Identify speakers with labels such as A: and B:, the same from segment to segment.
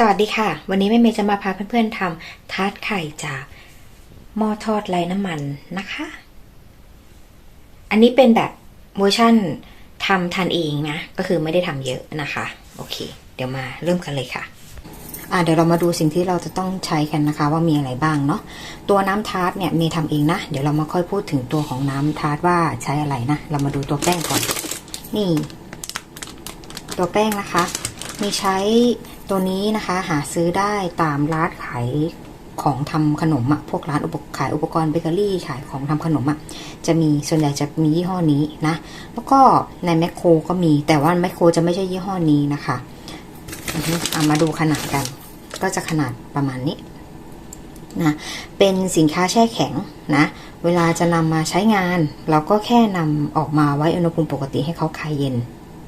A: สวัสดีค่ะ วันนี้แม่เมย์จะมาพาเพื่อนๆทำทาร์ตไข่จากหม้อทอดไร้น้ำมันนะคะ อันนี้เป็นแบบเวอร์ชั่นทำทานเองนะ ก็คือไม่ได้ทำเยอะนะคะ โอเค เดี๋ยวมาเริ่มกันเลยค่ะอ่าเดี๋ยวเรามาดูสิ่งที่เราจะต้องใช้กันนะคะ ว่ามีอะไรบ้างเนาะตัวน้ำทาร์ตเนี่ยเมย์ทำเองนะ เดี๋ยวเรามาค่อยพูดถึงตัวของน้ำทาร์ตว่าใช้อะไรนะ เรามาดูตัวแป้งก่อน นี่ ตัวแป้งนะคะ มีใช้ ตัวนี้นะคะหาซื้อได้ตามร้านขายของทำขนมอะพวกร้านอุปขายอุปกรณ์เบเกอรี่ขายของทำขนมอะจะมีส่วนใหญ่จะมียี่ห้อนี้นะ แล้วก็ในแมคโครก็มีแต่ว่าแมคโครจะไม่ใช่ยี่ห้อนี้นะคะอือฮึเอามาดูขนาดกัน ก็จะขนาดประมาณนี้นะเป็นสินค้าแช่แข็งนะ เวลาจะนำมาใช้งาน เราก็แค่นำออกมาไว้อุณหภูมิปกติให้เขาคลายเย็น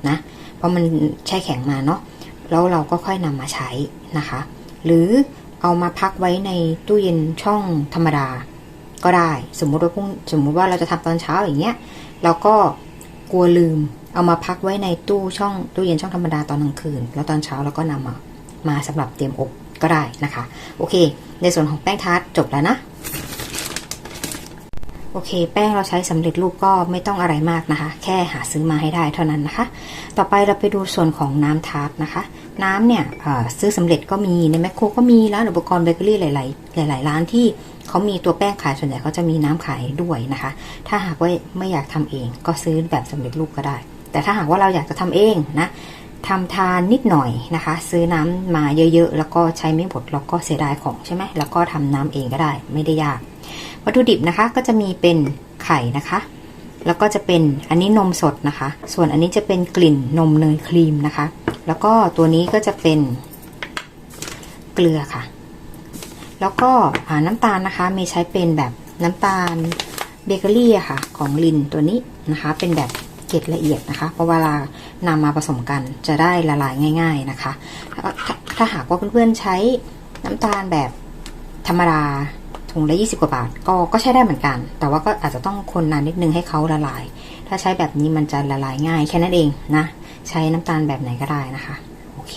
A: นะ เพราะมันแช่แข็งมาเนาะ แล้วเราก็ค่อยนำมาใช้นะคะ หรือเอามาพักไว้ในตู้เย็นช่องธรรมดา ก็ได้สมมติว่าพรุ่งสมมติว่าเราจะทำตอนเช้าอย่างเงี้ยเราก็กลัวลืมเอามาพักไว้ในตู้ช่องตู้เย็นช่องธรรมดาตอนกลางคืน แล้วตอนเช้าเราก็นำมามาสำหรับเตรียมอบก็ได้นะคะ โอเค ในส่วนของแป้งทาร์ตจบแล้วนะ โอเค แป้งเราใช้สำเร็จรูปก็ไม่ต้องอะไรมากนะคะ แค่หาซื้อมาให้ได้เท่านั้นนะคะ ต่อไปเราไปดูส่วนของน้ำทาร์ตนะคะ น้ำเนี่ยซื้อสำเร็จก็มีในแมคโครก็มีร้านอุปกรณ์เบเกอรี่หลาย ๆ หลาย ๆ ร้านที่เขามีตัวแป้งขายส่วนใหญ่เขาจะมีน้ำขายด้วยนะคะ ถ้าหากว่าไม่อยากทำเองก็ซื้อแบบสำเร็จรูปก็ได้ แต่ถ้าหากว่าเราอยากจะทำเองนะทำทานนิดหน่อยนะคะ ซื้อน้ำมาเยอะ ๆ แล้วก็ใช้ไม่หมดแล้วก็เสียดายของใช่ไหมแล้วก็ทำน้ำเองก็ได้ ไม่ได้ยาก วัตถุดิบนะคะก็จะมีเป็นไข่นะคะ แล้วก็จะเป็นอันนี้นมสดนะคะ ส่วนอันนี้จะเป็นกลิ่นนมเนยครีมนะคะ แล้วก็ตัวนี้ก็จะเป็นเกลือค่ะ แล้วก็น้ำตาลนะคะมีใช้เป็นแบบน้ำตาลเบเกอรี่ค่ะ ของลินตัวนี้นะคะ เป็นแบบเกล็ดละเอียดนะคะเพราะเวลานำมาผสมกันจะได้ละลายง่าย ๆนะคะถถ้าหากว่าเพื่อนๆใช้น้ำตาลแบบธรรมดา ถุงละ 20 กว่าบาท ก็ก็ใช้ได้เหมือนกัน แต่ว่าก็อาจจะต้องคนนานนิดนึงให้เขาละลาย ถ้าใช้แบบนี้มันจะละลายง่ายแค่นั้นเองนะ ใช้น้ำตาลแบบไหนก็ได้นะคะ โอเค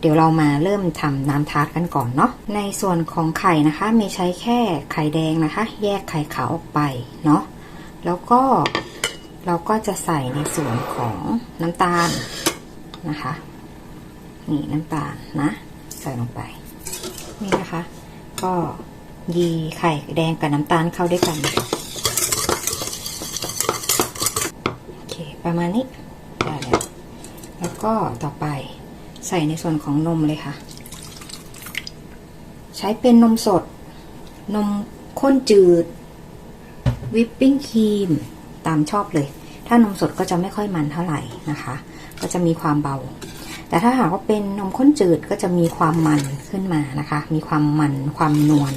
A: เดี๋ยวเรามาเริ่มทำน้ำทาร์ตกันก่อนเนาะ ในส่วนของไข่นะคะ มีใช้แค่ไข่แดงนะคะ แยกไข่ขาวออกไปเนาะ แล้วก็เราก็จะใส่ในส่วนของน้ำตาลนะคะ นี่น้ำตาลนะ ใส่ลงไป นี่นะคะ ก็ ยีไข่แดงกับน้ำตาลเข้าด้วยกัน โอเค ประมาณนี้ได้แล้วแล้วก็ต่อไปใส่ในส่วนของนมเลยค่ะ ใช้เป็นนมสด นมข้นจืด วิปปิ้งครีม ตามชอบเลย ถ้านมสดก็จะไม่ค่อยมันเท่าไหร่นะคะ ก็จะมีความเบา แต่ถ้าหากว่าเป็นนมข้นจืดก็จะมีความมันขึ้นมานะคะ มีความมันความนวล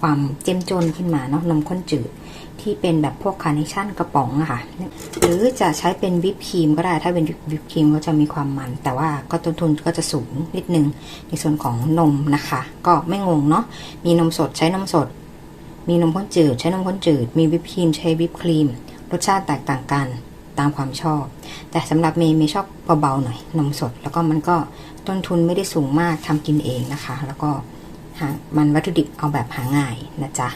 A: ความเจ้มจนขึ้นมาเนาะนมข้นจืดที่เป็นแบบพวกคาร์เนชั่นกระป๋องอะค่ะ หรือจะใช้เป็นวิปครีมก็ได้ ถ้าเป็นวิปครีมก็จะมีความมัน แต่ว่าก็ต้นทุนก็จะสูงนิดนึง ในส่วนของนมนะคะ ก็ไม่งงเนาะ มีนมสดใช้นมสด มีนมข้นจืด ใช้นมข้นจืด มีวิปครีมใช้วิปครีม รสชาติแตกต่างกัน ตามความชอบ แต่สำหรับเมย์เมย์ชอบเบาๆหน่อยนมสด แล้วก็มันก็ต้นทุนไม่ได้สูงมากทำกินเองนะคะ แล้วก็หามันวัตถุดิบเอาแบบหาง่ายนะจ๊ะ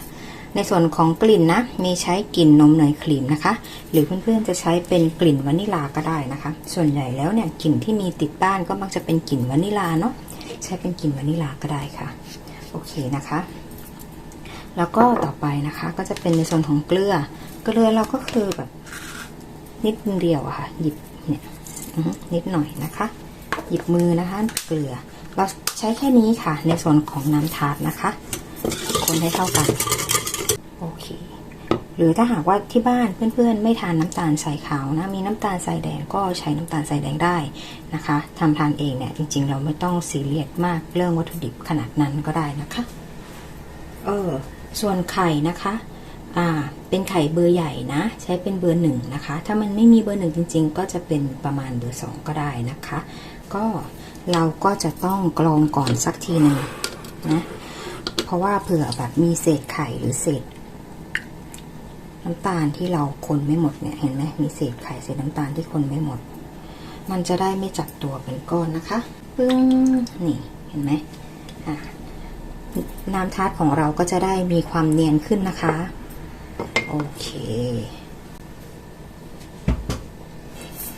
A: ในส่วนของกลิ่นนะเมีใช้กลิ่นนมเนยครีมนะคะ หรือเพื่อนๆจะใช้เป็นกลิ่นวานิลาก็ได้นะคะ ส่วนใหญ่แล้วเนี่ยกลิ่นที่มีติดบ้านก็มักจะเป็นกลิ่นวานิลาเนาะใช้เป็นกลิ่นวานิลาก็ได้ค่ะ โอเคนะคะ แล้วก็ต่อไปนะคะก็จะเป็นในส่วนของเกลือ เกลือเราก็คือแบบ นิดเดียวอะค่ะ หยิบเนี่ยนิดหน่อยนะคะ หยิบมือนะคะ เกลือ เราใช้แค่นี้ค่ะ ในส่วนของน้ำทาร์ตนะคะ คนให้เข้ากัน โอเค หรือถ้าหากว่าที่บ้านเพื่อนๆ ไม่ทานน้ำตาลใส่ขาวนะ มีน้ำตาลใส่แดงก็ใช้น้ำตาลใส่แดงได้นะคะทำทานเองเนี่ยจริง ๆ เราไม่ต้องซีเรียสมากเรื่องวัตถุดิบขนาดนั้นก็ได้นะคะ เออ ส่วนไข่นะคะ อ่าเป็นไข่เบอร์ใหญ่นะ ใช้เป็นเบอร์หนึ่งนะคะ ถ้ามันไม่มีเบอร์หนึ่งจริง ๆ ก็จะเป็นประมาณเบอร์สองก็ได้นะคะ ก็เราก็จะต้องกรองก่อนสักทีหนึ่งนะ เพราะว่าเผื่อแบบมีเศษไข่หรือเศษน้ำตาลที่เราคนไม่หมดเนี่ยเห็นไหมมีเศษไข่เศษน้ำตาลที่คนไม่หมด มันจะได้ไม่จับตัวเป็นก้อนนะคะปึ้งนี่เห็นไหมน้ำทาร์ตของเราก็จะได้มีความเนียนขึ้นนะคะ โอเค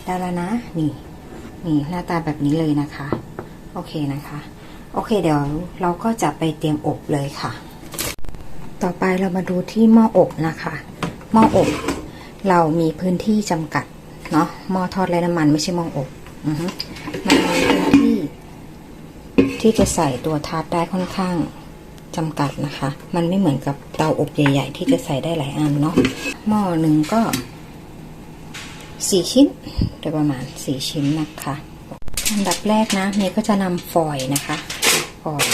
A: ได้แล้วนะ นี่ นี่หน้าตาแบบนี้เลยนะคะ โอเคนะคะ โอเค เดี๋ยวเราก็จะไปเตรียมอบเลยค่ะ ต่อไปเรามาดูที่หม้ออบนะคะ หม้ออบ เรามีพื้นที่จำกัด เนาะหม้อทอดไร้น้ำมันไม่ใช่หม้ออบอือฮึมันมีพื้นที่ที่จะใส่ตัวทาร์ตได้ค่อนข้าง จำกัดนะคะ มันไม่เหมือนกับเตาอบใหญ่ ๆ ที่จะใส่ได้หลายอันเนาะหม้อหนึ่งก็สี่ชิ้นโดยประมาณสี่ชิ้นนะคะอันดับแรกนะเมย์ก็จะนำฟอยล์นะคะฟอยล์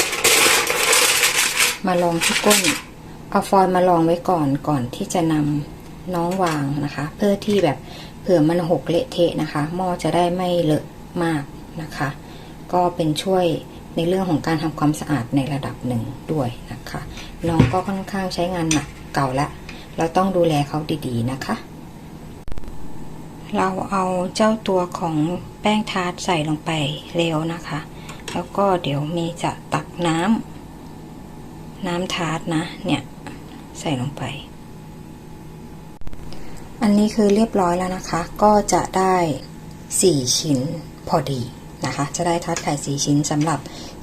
A: มาลองที่ก้นเอาฟอยล์มาลองไว้ก่อนก่อนที่จะนำน้องวางนะคะ เพื่อที่แบบเผื่อมันหกเละเทะนะคะหม้อจะได้ไม่เลอะมากนะคะ ก็เป็นช่วย ในเรื่องของการทำความสะอาดในระดับหนึ่งด้วยนะคะ น้องก็ค่อนข้างใช้งานหนักเก่าละ เราต้องดูแลเขาดีๆนะคะ เราเอาเจ้าตัวของแป้งทาร์ตใส่ลงไปเร็วนะคะ แล้วก็เดี๋ยวมีจะตักน้ำน้ำทาร์ตนะเนี่ยใส่ลงไป อันนี้คือเรียบร้อยแล้วนะคะ ก็จะได้ 4 ชิ้นพอดี นะคะ จะได้ทาร์ตไข่ 4 ชิ้นสำหรับ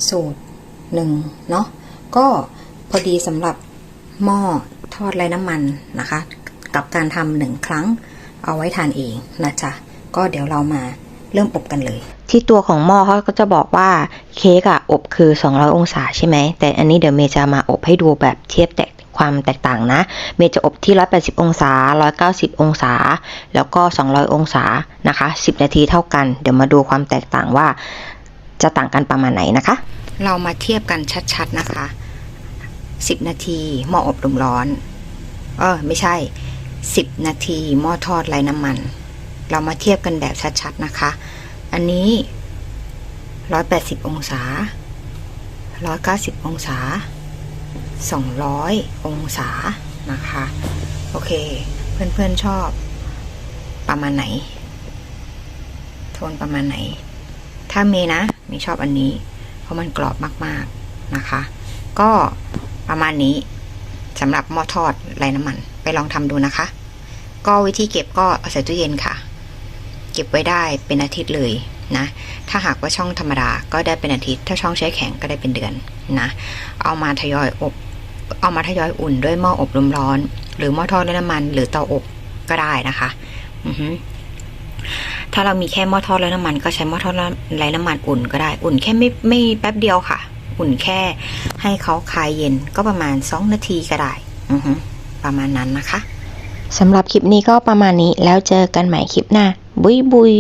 A: สูตรหนึ่งเนาะก็พอดีสำหรับหม้อทอดไร้น้ำมันนะคะ กับการทำหนึ่งครั้งเอาไว้ทานเองนะจ๊ะก็เดี๋ยวเรามาเริ่มอบกันเลย
B: ที่ตัวของหม้อเขาก็จะบอกว่าเค้กอะอบคือ 200 องศาใช่ไหมแต่อันนี้เดี๋ยวเมย์จะมาอบให้ดูแบบเทียบแตก ความแตกต่างนะ เมจะอบที่ 180 องศา 190 องศา แล้วก็ 200 องศานะคะ 10 นาทีเท่ากัน เดี๋ยวมาดูความแตกต่างว่าจะต่างกันประมาณไหนนะคะ
A: เรามาเทียบกันชัดๆนะคะ 10 นาทีหม้ออบลมร้อน เออไม่ใช่ 10 นาทีหม้อทอดไร้น้ำมัน เรามาเทียบกันแบบชัดๆนะคะ อันนี้ 180 องศา 190 องศา 200 องศานะคะ โอเค เพื่อนๆชอบประมาณไหน โทนประมาณไหน ถ้าเมนะเมชอบอันนี้ เพราะมันกรอบมากๆนะคะ ก็ประมาณนี้สำหรับหม้อทอดไร้น้ำมัน ไปลองทำดูนะคะ ก็วิธีเก็บก็เอาใส่ตู้เย็นค่ะ เก็บไว้ได้เป็นอาทิตย์เลยนะ ถ้าหากว่าช่องธรรมดาก็ได้เป็นอาทิตย์ ถ้าช่องใช้แข็งก็ได้เป็นเดือนนะ เอามาทยอยอบ เอามาทยอยอุ่นด้วยหม้ออบลมร้อน หรือหม้อทอดไร้น้ำมัน หรือเตาอบก็ได้นะคะอือฮึถ้าเรามีแค่หม้อทอดไร้น้ำมัน ก็ใช้หม้อทอดไร้น้ำมันอุ่นก็ได้ อุ่นแค่ไม่ไม่แป๊บเดียวค่ะ อุ่นแค่ให้เขาคลายเย็นก็ประมาณ2นาทีก็ได้อือฮึประมาณนั้นนะคะ
B: สำหรับคลิปนี้ก็ประมาณนี้แล้วเจอกันใหม่คลิปหน้า บุยบุย